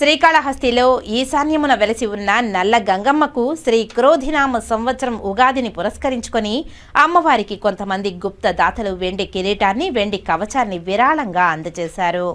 శ్రీకాళహస్తిలో ఈశాన్యమున వెలసి ఉన్న నల్ల గంగమ్మకు శ్రీ క్రోధినామ సంవత్సరం ఉగాదిని పురస్కరించుకొని అమ్మవారికి కొంతమంది గుప్త దాతలు వెండి కిరీటాన్ని వెండి కవచాన్ని విరాళంగా అందజేశారు.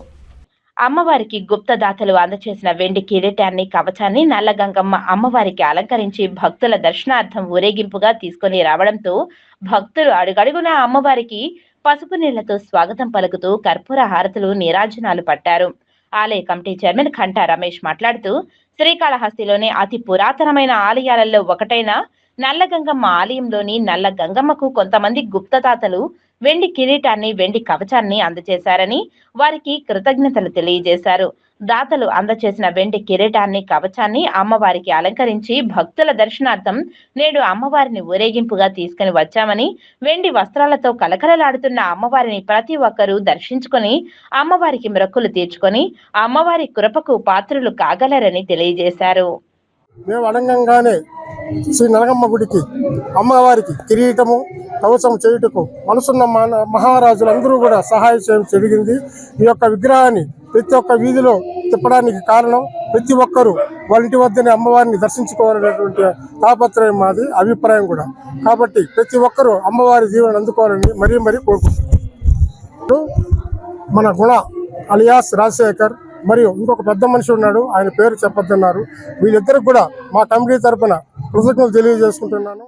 అమ్మవారికి గుప్త దాతలు అందచేసిన వెండి కిరీటాన్ని కవచాన్ని నల్లగంగమ్మ అమ్మవారికి అలంకరించి భక్తుల దర్శనార్థం ఊరేగింపుగా తీసుకొని రావడంతో భక్తులు అడుగడుగున అమ్మవారికి పసుపు నీళ్ళతో స్వాగతం పలుకుతూ కర్పూర హారతులు నీరాజనాలు పట్టారు. ఆలయ కమిటీ చైర్మన్ ఘంటా రమేష్ మాట్లాడుతూ శ్రీకాళహస్తిలోని అతి పురాతనమైన ఆలయాలలో ఒకటైన నల్లగంగమ్మ ఆలయంలోని నల్ల గంగమ్మకు కొంతమంది గుప్తదాతలు వెండి కిరీటాన్ని వెండి కవచాన్ని అందజేశారని వారికి కృతజ్ఞతలు తెలియజేశారు. దాతలు అందచేసిన వెండి కిరీటాన్ని కవచాన్ని అమ్మవారికి అలంకరించి భక్తుల దర్శనార్థం నేడు అమ్మవారిని ఊరేగింపుగా తీసుకుని వచ్చామని వెండి వస్త్రాలతో కలకలలాడుతున్న అమ్మవారిని ప్రతి ఒక్కరూ దర్శించుకొని అమ్మవారికి మొక్కులు తీర్చుకొని అమ్మవారి కృపకు పాత్రులు కాగలరని తెలియజేశారు. మేము శ్రీ నలగమ్మ గుడికి అమ్మవారికి కిరీటము కవచం చేయుటకు మనసున్న మాన మహారాజులందరూ కూడా సహాయం చేయడం జరిగింది. ఈ యొక్క విగ్రహాన్ని ప్రతి ఒక్క వీధిలో తిప్పడానికి కారణం ప్రతి ఒక్కరూ వాళ్ళ ఇంటి వద్దనే అమ్మవారిని దర్శించుకోవాలనేటువంటి తాపత్రయం మాది అభిప్రాయం కూడా. కాబట్టి ప్రతి ఒక్కరూ అమ్మవారి జీవనం అందుకోవాలని మరీ మరీ కోరుకుంటున్నాను. మన గుణ అలియాస్ రాజశేఖర్ మరియు ఇంకొక పెద్ద మనిషి ఉన్నాడు ఆయన పేరు చెప్పొద్దన్నారు. వీళ్ళిద్దరికి కూడా మా కమిటీ తరపున కృతజ్ఞతలు తెలియజేసుకుంటున్నాను.